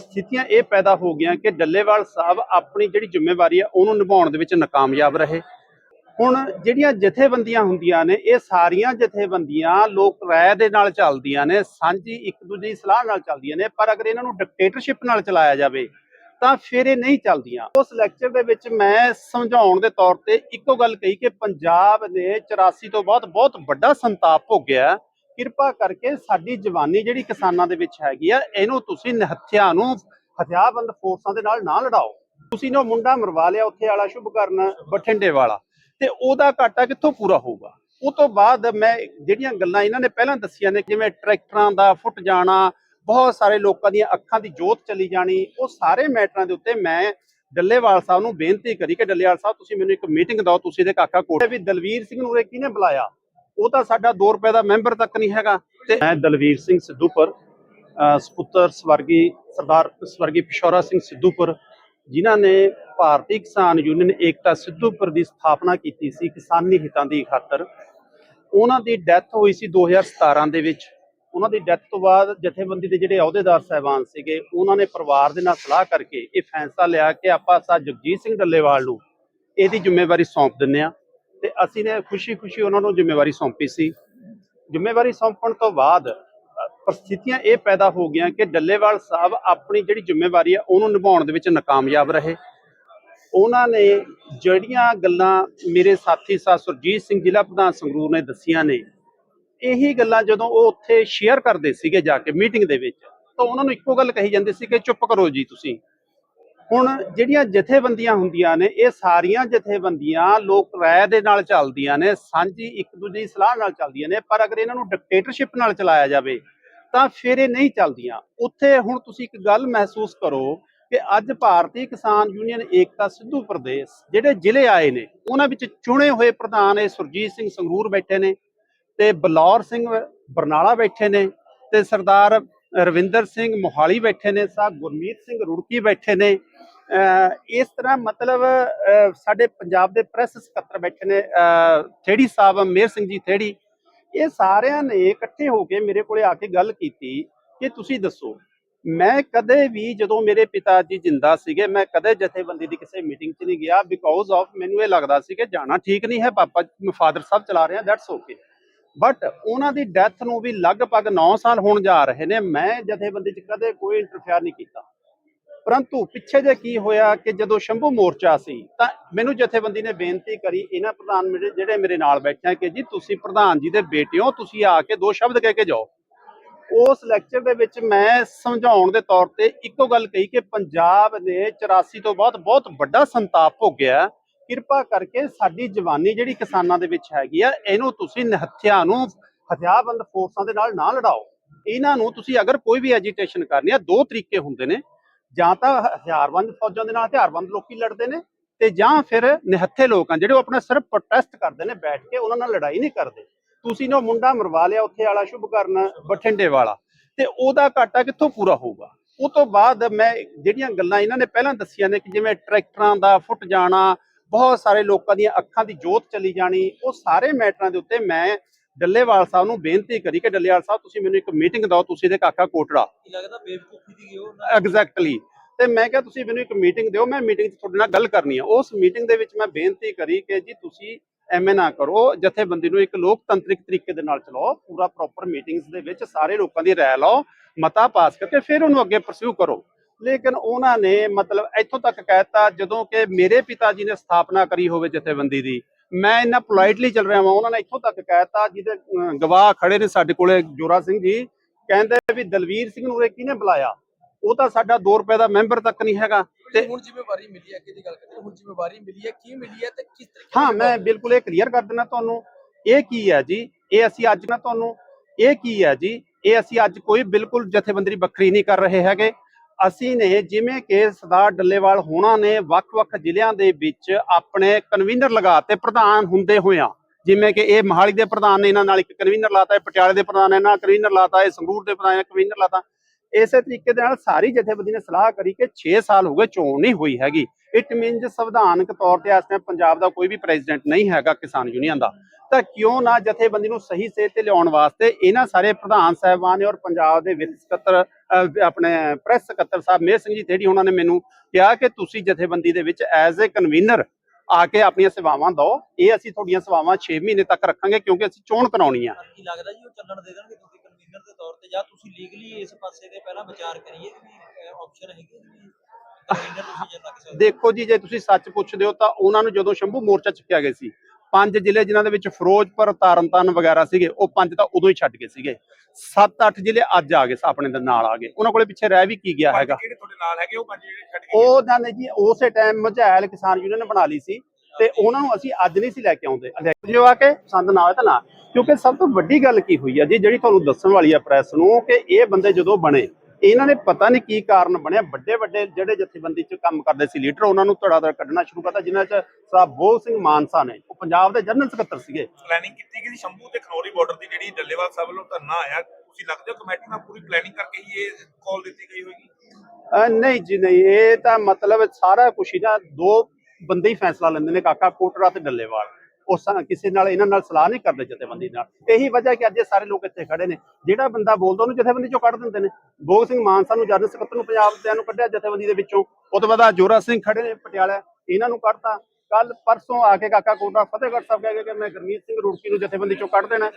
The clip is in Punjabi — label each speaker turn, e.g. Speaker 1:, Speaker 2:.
Speaker 1: ਸਥਿਤੀਆਂ ਇਹ ਪੈਦਾ ਹੋ ਗਈਆਂ ਕਿ ਡੱਲੇਵਾਲ ਸਾਹਿਬ ਆਪਣੀ ਜਿਹੜੀ ਜ਼ਿੰਮੇਵਾਰੀ ਹੈ ਉਹਨੂੰ ਨਿਭਾਉਣ ਦੇ ਵਿੱਚ ਨਾਕਾਮਯਾਬ ਰਹੇ। ਹੁਣ ਜਿਹੜੀਆਂ ਜਥੇਬੰਦੀਆਂ ਹੁੰਦੀਆਂ ਨੇ, ਇਹ ਸਾਰੀਆਂ ਜਥੇਬੰਦੀਆਂ ਲੋਕ ਰਾਏ ਦੇ ਨਾਲ ਚੱਲਦੀਆਂ ਨੇ, ਸਾਂਝੀ ਇੱਕ ਦੂਜੇ ਦੀ ਸਲਾਹ ਨਾਲ ਚੱਲਦੀਆਂ ਨੇ, ਪਰ ਅਗਰ ਇਹਨਾਂ ਨੂੰ ਡਿਕਟੇਟਰਸ਼ਿਪ ਨਾਲ ਚਲਾਇਆ ਜਾਵੇ, ਤਾਂ ਫਿਰ ਇਹ ਨਹੀਂ ਚੱਲਦੀਆਂ। ਉਸ ਲੈਕਚਰ ਦੇ ਵਿੱਚ ਮੈਂ ਸਮਝਾਉਣ ਦੇ ਤੌਰ ਤੇ ਇੱਕੋ ਗੱਲ ਕਹੀ ਕਿ ਪੰਜਾਬ ਨੇ 84 ਤੋਂ ਬਾਅਦ ਬਹੁਤ ਵੱਡਾ ਸੰਤਾਪ ਭੋਗਿਆ। ਕਿਰਪਾ ਕਰਕੇ ਸਾਡੀ ਜਵਾਨੀ ਜਿਹੜੀ ਕਿਸਾਨਾਂ ਦੇ ਵਿੱਚ ਹੈਗੀ ਆ, ਇਹਨੂੰ ਤੁਸੀਂ ਨਿਹੱਥਿਆਂ ਨੂੰ ਹਥਿਆਰਬੰਦ ਫੋਰਸਾਂ ਦੇ ਨਾਲ ਨਾ ਲੜਾਓ। ਤੁਸੀਂ ਨੇ ਮੁੰਡਾ ਮਰਵਾ ਲਿਆ, ਉੱਥੇ ਵਾਲਾ ਸ਼ੁਭ ਕਰਨ, ਬਠਿੰਡੇ ਵਾਲਾ। ਤੇ ਉਹਦਾ ਘਾਟਾ ਕਿੱਥੋਂ ਪੂਰਾ ਹੋਊਗਾ? ਉਹ ਤੋਂ ਬਾਅਦ ਮੈਂ ਜਿਹੜੀਆਂ ਗੱਲਾਂ ਇਹਨਾਂ ਨੇ ਪਹਿਲਾਂ ਦੱਸੀਆਂ ਨੇ, ਜਿਵੇਂ ਟਰੈਕਟਰਾਂ ਦਾ ਫੁੱਟ ਜਾਣਾ, ਬਹੁਤ ਸਾਰੇ ਲੋਕਾਂ ਦੀਆਂ ਅੱਖਾਂ ਦੀ ਜੋਤ ਚਲੀ ਜਾਣੀ, ਉਹ ਸਾਰੇ ਮੈਟਰਾਂ ਦੇ ਉੱਤੇ ਮੈਂ ਡੱਲੇਵਾਲ ਸਾਹਿਬ ਨੂੰ ਬੇਨਤੀ ਕਰੀ ਕਿ ਡੱਲੇਵਾਲ ਸਾਹਿਬ, ਤੁਸੀਂ ਮੈਨੂੰ ਇੱਕ ਮੀਟਿੰਗ ਦਿਓ, ਤੁਸੀਂ ਦੇ ਕਾਕਾ ਕੋਟੇ ਵੀ ਦਲਵੀਰ ਸਿੰਘ ਨੂੰ ਇਹ ਕਿਹਨੇ ਬੁਲਾਇਆ? ਉਹ ਤਾਂ ਸਾਡਾ 2 ਰੁਪਏ ਦਾ ਮੈਂਬਰ ਤੱਕ ਨਹੀਂ ਹੈਗਾ। ਤੇ ਮੈਂ ਦਲਵੀਰ ਸਿੰਘ ਸਿੱਧੂਪੁਰ, ਅਹ, ਸਪੁੱਤਰ ਸਵਰਗੀ ਸਰਦਾਰ ਸਵਰਗੀ ਪਿਸ਼ੌਰਾ ਸਿੰਘ ਸਿੱਧੂਪੁਰ, ਜਿਨ੍ਹਾਂ ਨੇ ਭਾਰਤੀ ਕਿਸਾਨ ਯੂਨੀਅਨ ਏਕਤਾ ਸਿੱਧੂਪੁਰ ਦੀ ਸਥਾਪਨਾ ਕੀਤੀ ਸੀ ਕਿਸਾਨੀ ਹਿੱਤਾਂ ਦੀ ਖਾਤਰ। ਉਹਨਾਂ ਦੀ ਡੈਥ ਹੋਈ ਸੀ 2017 ਦੇ ਵਿੱਚ। ਉਹਨਾਂ ਦੀ ਡੈਥ ਤੋਂ ਬਾਅਦ ਜਥੇਬੰਦੀ ਦੇ ਜਿਹੜੇ ਅਹੁਦੇਦਾਰ ਸਹਿਬਾਨ ਸੀਗੇ, ਉਹਨਾਂ ਨੇ ਪਰਿਵਾਰ ਦੇ ਨਾਲ ਸਲਾਹ ਕਰਕੇ ਇਹ ਫੈਸਲਾ ਲਿਆ ਕਿ ਆਪਾਂ ਸਾ ਜਗਜੀਤ ਸਿੰਘ ਡੱਲੇਵਾਲ ਨੂੰ ਇਹਦੀ ਜ਼ਿੰਮੇਵਾਰੀ ਸੌਂਪ ਦਿੰਨੇ ਆ ਤੇ ਅਸੀਂ ਨੇ ਖੁਸ਼ੀ-ਖੁਸ਼ੀ ਉਹਨਾਂ ਨੂੰ ਜ਼ਿੰਮੇਵਾਰੀ ਸੌਂਪੀ ਸੀ। ਜ਼ਿੰਮੇਵਾਰੀ ਸੌਂਪਣ ਤੋਂ ਬਾਅਦ ਅ, ਪਰਿਸਥਿਤੀਆਂ ਇਹ ਪੈਦਾ ਹੋ ਗਈਆਂ ਕਿ ਡੱਲੇਵਾਲ ਸਾਹਿਬ ਆਪਣੀ ਜਿਹੜੀ ਜ਼ਿੰਮੇਵਾਰੀ ਹੈ ਉਹਨੂੰ ਨਿਭਾਉਣ ਦੇ ਵਿੱਚ ਨਾਕਾਮਯਾਬ ਰਹੇ। ਉਹਨਾਂ ਨੇ ਜਿਹੜੀਆਂ ਗੱਲਾਂ ਮੇਰੇ ਸਾਥੀ ਸਾਹਿਬ ਸੁਰਜੀਤ ਸਿੰਘ ਜ਼ਿਲ੍ਹਾ ਪ੍ਰਧਾਨ ਸੰਗਰੂਰ ਨੇ ਦੱਸੀਆਂ ਨੇ ਇਹੀ ਗੱਲਾਂ ਜਦੋਂ ਉਹ ਉੱਥੇ ਸ਼ੇਅਰ ਕਰਦੇ ਸੀਗੇ ਜਾ ਕੇ ਮੀਟਿੰਗ ਦੇ ਵਿੱਚ ਤਾਂ ਉਹਨਾਂ ਨੂੰ ਇੱਕੋ ਗੱਲ ਕਹੀ ਜਾਂਦੀ ਸੀ ਕਿ ਚੁੱਪ ਕਰੋ ਜੀ ਤੁਸੀਂ। ਹੁਣ ਜਿਹੜੀਆਂ ਜਥੇਬੰਦੀਆਂ ਹੁੰਦੀਆਂ ਨੇ, ਇਹ ਸਾਰੀਆਂ ਜਥੇਬੰਦੀਆਂ ਲੋਕ ਰਾਏ ਦੇ ਨਾਲ ਚੱਲਦੀਆਂ ਨੇ, ਸਾਂਝੀ ਇੱਕ ਦੂਜੇ ਦੀ ਸਲਾਹ ਨਾਲ ਚੱਲਦੀਆਂ ਨੇ, ਪਰ ਅਗਰ ਇਹਨਾਂ ਨੂੰ ਡਿਕਟੇਟਰਸ਼ਿਪ ਨਾਲ ਚਲਾਇਆ ਜਾਵੇ, ਤਾਂ ਫਿਰ ਇਹ ਨਹੀਂ ਚੱਲਦੀਆਂ। ਉੱਥੇ ਹੁਣ ਤੁਸੀਂ ਇੱਕ ਗੱਲ ਮਹਿਸੂਸ ਕਰੋ ਕਿ ਅੱਜ ਭਾਰਤੀ ਕਿਸਾਨ ਯੂਨੀਅਨ ਏਕਤਾ ਸਿੱਧੂ ਪ੍ਰਦੇਸ਼, ਜਿਹੜੇ ਜ਼ਿਲ੍ਹੇ ਆਏ ਨੇ, ਉਹਨਾਂ ਵਿੱਚ ਚੁਣੇ ਹੋਏ ਪ੍ਰਧਾਨ ਇਹ ਸੁਰਜੀਤ ਸਿੰਘ ਸੰਗਰੂਰ ਬੈਠੇ ਨੇ, ਤੇ ਬਲੌਰ ਸਿੰਘ ਬਰਨਾਲਾ ਬੈਠੇ ਨੇ, ਤੇ ਸਰਦਾਰ ਰਵਿੰਦਰ ਸਿੰਘ ਮੋਹਾਲੀ ਬੈਠੇ ਨੇ ਸਾਹਿਬ ਗੁਰਮੀਤ ਸਿੰਘ ਰੁੜਕੀ ਬੈਠੇ ਨੇ। ਇਸ ਤਰ੍ਹਾਂ ਮਤਲਬ ਸਾਡੇ ਪੰਜਾਬ ਦੇ ਪ੍ਰੈਸ ਸਕੱਤਰ ਬੈਠੇ ਨੇ ਥੇੜੀ ਸਾਹਿਬ ਮੇਰ ਸਿੰਘ ਜੀ ਥੇੜੀ। ਇਹ ਸਾਰਿਆਂ ਨੇ ਇਕੱਠੇ ਹੋ ਕੇ ਮੇਰੇ ਕੋਲੇ ਆ ਕੇ ਗੱਲ ਕੀਤੀ ਕਿ ਤੁਸੀਂ ਦੱਸੋ, ਮੈਂ ਕਦੇ ਵੀ ਜਦੋਂ ਮੇਰੇ ਪਿਤਾ ਜੀ ਜਿੰਦਾ ਸੀਗੇ, ਮੈਂ ਕਦੇ ਜਥੇਬੰਦੀ ਦੀ ਕਿਸੇ ਮੀਟਿੰਗ 'ਚ ਨਹੀਂ ਗਿਆ ਬਿਕੋਜ਼ ਆਫ ਮੈਨੂੰ ਇਹ ਲੱਗਦਾ ਸੀ ਕਿ ਜਾਣਾ ਠੀਕ ਨਹੀਂ ਹੈ, ਪਾਪਾ ਫਾਦਰ ਸਾਹਿਬ ਚਲਾ ਰਹੇ ਆ ਦੈਟਸ ਓਕੇ ਬਟ ਉਹਨਾਂ ਦੀ ਡੈਥ ਨੂੰ ਵੀ ਲਗਭਗ 9 ਸਾਲ ਹੋਣ ਜਾ ਰਹੇ ਨੇ। ਮੈਂ ਜਥੇਬੰਦੀ 'ਚ ਕਦੇ ਕੋਈ ਇੰਟਰਫੇਅਰ ਨਹੀਂ ਕੀਤਾ। ਪਰੰਤੂ ਪਿੱਛੇ ਜੇ ਕੀ ਹੋਇਆ ਕਿ ਜਦੋਂ ਸ਼ੰਭੂ ਮੋਰਚਾ ਸੀ, ਤਾਂ ਮੈਨੂੰ ਜਥੇਬੰਦੀ ਨੇ ਬੇਨਤੀ ਕਰੀ, ਇਹਨਾਂ ਪ੍ਰਧਾਨ ਮੇਰੇ, ਜਿਹੜੇ ਮੇਰੇ ਨਾਲ ਬੈਠੇ ਕਿ ਜੀ ਤੁਸੀਂ ਪ੍ਰਧਾਨ ਜੀ ਦੇ ਬੇਟੇ ਹੋ ਤੁਸੀਂ ਆ ਕੇ ਦੋ ਸ਼ਬਦ ਕਹਿ ਕੇ ਜਾਓ। ਉਸ ਲੈਕਚਰ ਦੇ ਵਿੱਚ ਮੈਂ ਸਮਝਾਉਣ ਦੇ ਤੌਰ ਤੇ ਇੱਕੋ ਗੱਲ ਕਹੀ ਕਿ ਪੰਜਾਬ ਨੇ 84 ਤੋਂ ਬਾਅਦ ਬਹੁਤ ਵੱਡਾ ਸੰਤਾਪ ਭੋਗਿਆ। ਕਿਰਪਾ ਕਰਕੇ ਸਾਡੀ ਜਵਾਨੀ ਜਿਹੜੀ ਕਿਸਾਨਾਂ ਦੇ ਵਿੱਚ ਹੈਗੀ ਆ, ਇਹਨੂੰ ਤੁਸੀਂ ਨਿਹੱਥਿਆਂ ਨੂੰ, ਹਥਿਆਰਬੰਦ ਫੋਰਸਾਂ ਦੇ ਨਾਲ ਨਾ ਲੜਾਓ। ਇਹਨਾਂ ਨੂੰ ਤੁਸੀਂ ਅਗਰ ਕੋਈ ਵੀ ਐਜੀਟੇਸ਼ਨ ਕਰਨੀ ਆ, ਦੋ ਤਰੀਕੇ ਹੁੰਦੇ ਨੇ। ਜਾਂ ਤਾਂ ਹਥਿਆਰਬੰਦ ਫੌਜਾਂ ਦੇ ਨਾਲ, ਹਥਿਆਰਬੰਦ ਲੋਕੀ ਲੜਦੇ ਨੇ ਤੇ ਜਾਂ ਫਿਰ ਨਿਹੱਥੇ ਲੋਕ ਆ, ਜਿਹੜੇ ਉਹ ਆਪਣਾ ਸਿਰਫ ਪ੍ਰੋਟੈਸਟ ਕਰਦੇ ਨੇ, ਬੈਠ ਕੇ ਉਹਨਾਂ ਨਾਲ ਲੜਾਈ ਨਹੀਂ ਕਰਦੇ। ਤੁਸੀਂ ਨੇ ਉਹ ਮੁੰਡਾ ਮਰਵਾ ਲਿਆ, ਉੱਥੇ ਵਾਲਾ ਸ਼ੁਭ ਕਰਨ, ਬਠਿੰਡੇ ਵਾਲਾ, ਤੇ ਉਹਦਾ ਘਾਟਾ ਕਿੱਥੋਂ ਪੂਰਾ ਹੋਊਗਾ? ਉਹ ਤੋਂ ਬਾਅਦ ਮੈਂ ਜਿਹੜੀਆਂ ਗੱਲਾਂ ਇਹਨਾਂ ਨੇ ਪਹਿਲਾਂ ਦੱਸੀਆਂ ਨੇ ਕਿ ਜਿਵੇਂ ਟਰੈਕਟਰਾਂ ਦਾ ਫੁੱਟ ਜਾਣਾ ਬਹੁਤ ਸਾਰੇ ਲੋਕਾਂ ਦੀਆਂ ਅੱਖਾਂ ਦੀ ਜੋਤ ਚਲੀ ਜਾਣੀ ਉਹ ਸਾਰੇ ਮੈਟਰਾਂ ਦੇ ਉੱਤੇ ਮੈਂ ਡੱਲੇਵਾਲ ਸਾਹਿਬ ਨੂੰ ਬੇਨਤੀ ਕਰੀ ਕਿ ਡੱਲੇਵਾਲ ਸਾਹਿਬ ਤੁਸੀਂ ਮੈਨੂੰ ਇੱਕ ਮੀਟਿੰਗ ਦਿਓ ਤੁਸੀਂ ਦੇ ਕਾਕਾ ਕੋਟੜਾ।
Speaker 2: ਕੀ ਲੱਗਦਾ ਬੇਵਕੂਫੀ ਦੀ ਉਹ
Speaker 1: ਐਗਜ਼ੈਕਟਲੀ ਤੇ ਮੈਂ ਕਿਹਾ ਤੁਸੀਂ ਮੈਨੂੰ ਇੱਕ ਮੀਟਿੰਗ ਦਿਓ ਮੈਂ ਮੀਟਿੰਗ 'ਚ ਤੁਹਾਡੇ ਨਾਲ ਗੱਲ ਕਰਨੀ ਆ। ਉਸ ਮੀਟਿੰਗ ਦੇ ਵਿੱਚ ਮੈਂ ਬੇਨਤੀ ਕਰੀ ਕਿ ਜੀ ਤੁਸੀਂ ਐਵੇਂ ਨਾ ਕਰੋ ਜਥੇਬੰਦੀ ਨੂੰ ਇੱਕ ਲੋਕਤੰਤਰਿਕ ਤਰੀਕੇ ਦੇ ਨਾਲ ਚਲਾਓ ਪੂਰਾ ਪ੍ਰੋਪਰ ਮੀਟਿੰਗਸ ਦੇ ਵਿੱਚ ਸਾਰੇ ਲੋਕਾਂ ਦੀ ਰਾਏ ਲਓ ਮਤਾ ਪਾਸ ਕਰਕੇ ਫਿਰ ਉਹਨੂੰ ਅੱਗੇ ਪਰਸਿਊ ਕਰੋ। ਲੇਕਿਨ ਉਹਨਾਂ ਨੇ ਮਤਲਬ ਇੱਥੋਂ ਤੱਕ ਕਹਿਤਾ ਜਦੋਂ ਕਿ ਮੇਰੇ ਪਿਤਾ ਜੀ ਨੇ ਸਥਾਪਨਾ ਕਰੀ ਹੋਵੇ ਜਥੇਬੰਦੀ ਦੀ ਮੈਂ ਇੰਨਾ ਪੋਲਾਈਟਲੀ ਚੱਲ ਰਿਹਾ ਹਾਂ ਉਹਨਾਂ ਨੇ ਇੱਥੋਂ ਤੱਕ ਕਹਿਤਾ ਜਿਹਦੇ ਗਵਾਹ ਖੜੇ ਨੇ ਸਾਡੇ ਕੋਲੇ ਜੋਰਾ ਸਿੰਘ ਜੀ ਕਹਿੰਦੇ ਵੀ ਦਲਵੀਰ ਸਿੰਘ ਨੂੰ ਉਰੇ ਕਿਹਨੇ ਬੁਲਾਇਆ? ਉਹ ਤਾਂ ਸਾਡਾ 2 ਰੁਪਏ ਦਾ ਮੈਂਬਰ ਤੱਕ ਨਹੀਂ ਹੈਗਾ ਤੇ
Speaker 2: ਹੁਣ ਜ਼ਿੰਮੇਵਾਰੀ ਮਿਲੀ ਹੈ ਕਿਹਦੀ ਗੱਲ ਕਰਦੇ? ਹੁਣ ਜ਼ਿੰਮੇਵਾਰੀ ਮਿਲੀ ਹੈ ਕੀ ਮਿਲੀ ਹੈ ਤੇ ਕਿਸ ਤਰੀਕੇ
Speaker 1: ਹਾਂ ਮੈਂ ਬਿਲਕੁਲ ਇਹ ਕਲੀਅਰ ਕਰ ਦਿੰਦਾ ਤੁਹਾਨੂੰ ਇਹ ਕੀ ਹੈ ਜੀ? ਇਹ ਅਸੀਂ ਅੱਜ ਨਾ ਤੁਹਾਨੂੰ ਇਹ ਕੀ ਹੈ ਜੀ? ਇਹ ਅਸੀਂ ਅੱਜ ਕੋਈ ਬਿਲਕੁਲ ਜਥੇਬੰਦੀ ਵੱਖਰੀ ਨਹੀਂ ਕਰ ਰਹੇ ਹੈਗੇ। ਅਸੀਂ ਨੇ ਜਿਵੇਂ ਕਿ ਸਰਦਾਰ ਡੱਲੇਵਾਲ ਹੋਣਾ ਨੇ ਵੱਖ-ਵੱਖ ਜ਼ਿਲ੍ਹਿਆਂ ਦੇ ਵਿੱਚ ਆਪਣੇ ਕਨਵੀਨਰ ਲਗਾਤੇ ਪ੍ਰਧਾਨ ਹੁੰਦੇ ਹੋਇਆਂ ਜਿਵੇਂ ਕਿ ਇਹ ਮਹਾਲੀ ਦੇ ਪ੍ਰਧਾਨ ਨੇ, ਇਹਨਾਂ ਨਾਲ ਇੱਕ ਕਨਵੀਨਰ ਲਾਤਾ, ਇਹ ਪਟਿਆਲੇ ਦੇ ਪ੍ਰਧਾਨ ਨੇ ਇਹਨਾਂ ਨਾਲ ਕਨਵੀਨਰ ਲਾਤਾ ਹੈ ਸੰਗਰੂਰ ਦੇ ਪ੍ਰਧਾਨ ਨੇ ਕਨਵੀਨਰ ਲਾਤਾ। ਇਸੇ ਤਰੀਕੇ ਦੇ ਨਾਲ ਸਾਰੀ ਜਥੇਬੰਦੀ ਨੇ ਸਲਾਹ ਕਰੀ ਕਿ 6 ਸਾਲ ਹੋ ਗਏ ਚੋਣ ਨਹੀਂ ਹੋਈ ਹੈਗੀ। ਇਟ ਮੀਨਸ ਸੰਵਿਧਾਨਕ ਤੌਰ ਤੇ ਇਸ ਟਾਈਮ ਪੰਜਾਬ ਦਾ ਕੋਈ ਵੀ ਪ੍ਰੈਜ਼ੀਡੈਂਟ ਨਹੀਂ ਹੈਗਾ ਕਿਸਾਨ ਯੂਨੀਅਨ ਦਾ। ਤਾਂ ਕਿਉਂ ਨਾ ਜਥੇਬੰਦੀ ਨੂੰ ਸਹੀ ਸੇਧ ਤੇ ਲਿਆਉਣ ਵਾਸਤੇ ਇਹਨਾਂ ਸਾਰੇ ਪ੍ਰਧਾਨ ਸਾਹਿਬਾਨ ਔਰ ਪੰਜਾਬ ਦੇ ਵਿੱਤ ਸਕੱਤਰ ਆਪਣੇ ਪ੍ਰੈਸ ਸਕੱਤਰ ਸਾਹਿਬ ਮੇਹਰ ਸਿੰਘ ਜੀ ਥੇੜੀ ਉਹਨਾਂ ਨੇ ਮੈਨੂੰ ਕਿਹਾ ਕਿ ਤੁਸੀਂ ਜਥੇਬੰਦੀ ਦੇ ਵਿੱਚ ਐਜ਼ ਅ ਕਨਵੀਨਰ ਆ ਕੇ ਆਪਣੀਆਂ ਸੇਵਾਵਾਂ ਦਿਓ। ਇਹ ਅਸੀਂ ਤੁਹਾਡੀਆਂ ਸੇਵਾਵਾਂ 6 ਮਹੀਨੇ ਤੱਕ ਰੱਖਾਂਗੇ ਕਿਉਂਕਿ ਅਸੀਂ ਚੋਣ ਕਰਾਉਣੀ ਆ
Speaker 3: ਕੀ ਲੱਗਦਾ ਜੀ ਉਹ ਚੱਲਣ ਦੇ ਦੇਣਗੇ ਤੁਸੀਂ ਕਨਵੀਨਰ ਦੇ ਤੌਰ ਤੇ ਜਾਂ ਤੁਸੀਂ ਲੀਗਲੀ ਇਸ ਪਾਸੇ ਦੇ ਪਹਿਲਾਂ ਵਿਚਾਰ ਕਰੀਏ ਕਿ ਆਪਸ਼ਨ ਹੈਗੀ
Speaker 1: ਦੇਖੋ ਜੀ ਜੇ ਤੁਸੀਂ ਸੱਚ ਪੁੱਛਦੇ ਹੋ ਤਾਂ ਉਹਨਾਂ ਨੂੰ ਜਦੋਂ ਸ਼ੰਭੂ ਮੋਰਚਾ ਚੱਕਿਆ ਗਿਆ ਸੀ ਪੰਜ ਜ਼ਿਲ੍ਹੇ ਜਿਨ੍ਹਾਂ ਦੇ ਵਿੱਚ ਫਿਰੋਜ਼ਪੁਰ ਤਰਨਤਾਰਨ ਵਗੈਰਾ ਸੀਗੇ ਉਹ ਪੰਜ ਤਾਂ ਉਦੋਂ ਹੀ ਛੱਡ ਗਏ ਸੀਗੇ। 7-8 ਜ਼ਿਲ੍ਹੇ ਅੱਜ ਆ ਗਏ ਆਪਣੇ ਦੇ ਨਾਲ ਆ ਗਏ। ਉਹਨਾਂ ਕੋਲੇ ਪਿੱਛੇ ਰਹਿ ਵੀ ਕੀ ਗਿਆ ਹੈਗਾ?
Speaker 4: ਕਿਹੜੇ ਤੁਹਾਡੇ ਨਾਲ ਹੈਗੇ ਉਹ ਪੰਜ ਜਿਹੜੇ ਛੱਡ ਕੇ
Speaker 1: ਉਹ ਜਾਨੇ ਜੀ ਉਸੇ ਟਾਈਮ ਮਝੈਲ ਕਿਸਾਨ ਯੂਨੀਅਨ ਬਣਾ ਲਈ ਸੀ ਤੇ ਉਹਨਾਂ ਨੂੰ ਅਸੀਂ ਅੱਜ ਨਹੀਂ ਸੀ ਲੈ ਕੇ ਆਉਂਦੇ। ਜੋ ਆ ਕੇ ਪਸੰਦ ਨਾ ਆਵੇ ਤਾਂ ਨਾ। ਕਿਉਂਕਿ ਸਭ ਤੋਂ ਵੱਡੀ ਗੱਲ ਕੀ ਹੋਈ ਆ ਜੀ ਜਿਹੜੀ ਤੁਹਾਨੂੰ ਦੱਸਣ ਵਾਲੀ ਆ ਪ੍ਰੈਸ ਨੂੰ ਕਿ ਇਹ ਬੰਦੇ ਜਦੋਂ ਬਣੇ ਇਹਨਾਂ ਨੇ ਪਤਾ ਨਹੀਂ ਕੀ ਕਾਰਨ ਬਣਿਆ। ਵੱਡੇ ਵੱਡੇ ਜਿਹੜੇ ਜਥੇਬੰਦੀ 'ਚ ਕੰਮ ਕਰਦੇ ਸੀ ਲੀਡਰ ਉਹਨਾਂ ਨੂੰ ਧੜਾ ਧੜ ਕੱਢਣਾ ਸ਼ੁਰੂ ਕਰਤਾ ਜਿਨ੍ਹਾਂ 'ਚ ਸਾਹਿਬ ਬੋਲ ਸਿੰਘ ਮਾਨਸਾ ਨੇ। ਉਹ ਪੰਜਾਬ ਦੇ ਜਨਰਲ ਸਕੱਤਰ ਸੀਗੇ।
Speaker 4: ਪਲੈਨਿੰਗ ਕੀਤੀ ਗਈ ਸ਼ੰਭੂ ਤੇ ਖਨੌਰੀ ਬਾਰਡਰ ਦੀ ਜਿਹੜੀ ਡੱਲੇਵਾਲ ਸਾਹਿਬ ਵੱਲੋਂ ਧਰਨਾ ਆਇਆ। ਤੁਸੀਂ ਲੱਗਦੇ ਹੋ ਕਮੇਟੀ ਨਾਲ ਪੂਰੀ ਪਲੈਨਿੰਗ ਕਰਕੇ ਹੀ ਇਹ ਕਾਲ ਦਿੱਤੀ ਗਈ ਹੋਏਗੀ।
Speaker 1: ਨਹੀਂ ਜੀ ਨਹੀਂ ਇਹ ਤਾਂ ਮਤਲਬ ਸਾਰਾ ਕੁਛ ਹੀ ਨਾ ਦੋ ਬੰਦੇ ਹੀ ਫੈਸਲਾ ਲੈਂਦੇ ਨੇ ਕਾਕਾ ਕੋਟਰਾ ਤੇ ਡੱਲੇਵਾਲ। ਉਸ ਕਿਸੇ ਨਾਲ, ਇਹਨਾਂ ਨਾਲ ਸਲਾਹ ਨਹੀਂ ਕਰਦੇ ਜਥੇਬੰਦੀ ਨਾਲ। ਇਹੀ ਵਜ੍ਹਾ ਕਿ ਅੱਜ ਇਹ ਸਾਰੇ ਲੋਕ ਇੱਥੇ ਖੜੇ ਨੇ। ਜਿਹੜਾ ਬੰਦਾ ਬੋਲਦਾ, ਉਹਨੂੰ ਜਥੇਬੰਦੀ ਚੋਂ ਕੱਢ ਦਿੰਦੇ ਨੇ। ਭੋਗ ਸਿੰਘ ਮਾਨਸਾ ਨੂੰ ਜਨਰਲ ਸਕੱਤਰ ਨੂੰ ਪੰਜਾਬ ਦੇ ਨੂੰ ਕੱਢਿਆ ਜਥੇਬੰਦੀ ਦੇ ਵਿੱਚੋਂ। ਉਹ ਤੋਂ ਬਾਅਦ ਜੋਰਾ ਸਿੰਘ ਖੜੇ ਨੇ ਪਟਿਆਲਾ। ਇਹਨਾਂ ਨੂੰ ਕੱਢਤਾ। ਕੱਲ ਪਰਸੋਂ ਆ ਕੇ ਕਾਕਾ ਕੋਟਰਾ ਫਤਿਹਗੜ੍ਹ ਸਾਹਿਬ ਕਹਿ ਕੇ ਕਿ ਮੈਂ ਗੁਰਮੀਤ ਸਿੰਘ ਰੁੜਕੀ ਨੂੰ ਜਥੇਬੰਦੀ ਚੋਂ ਕੱਢ ਦੇਣਾ।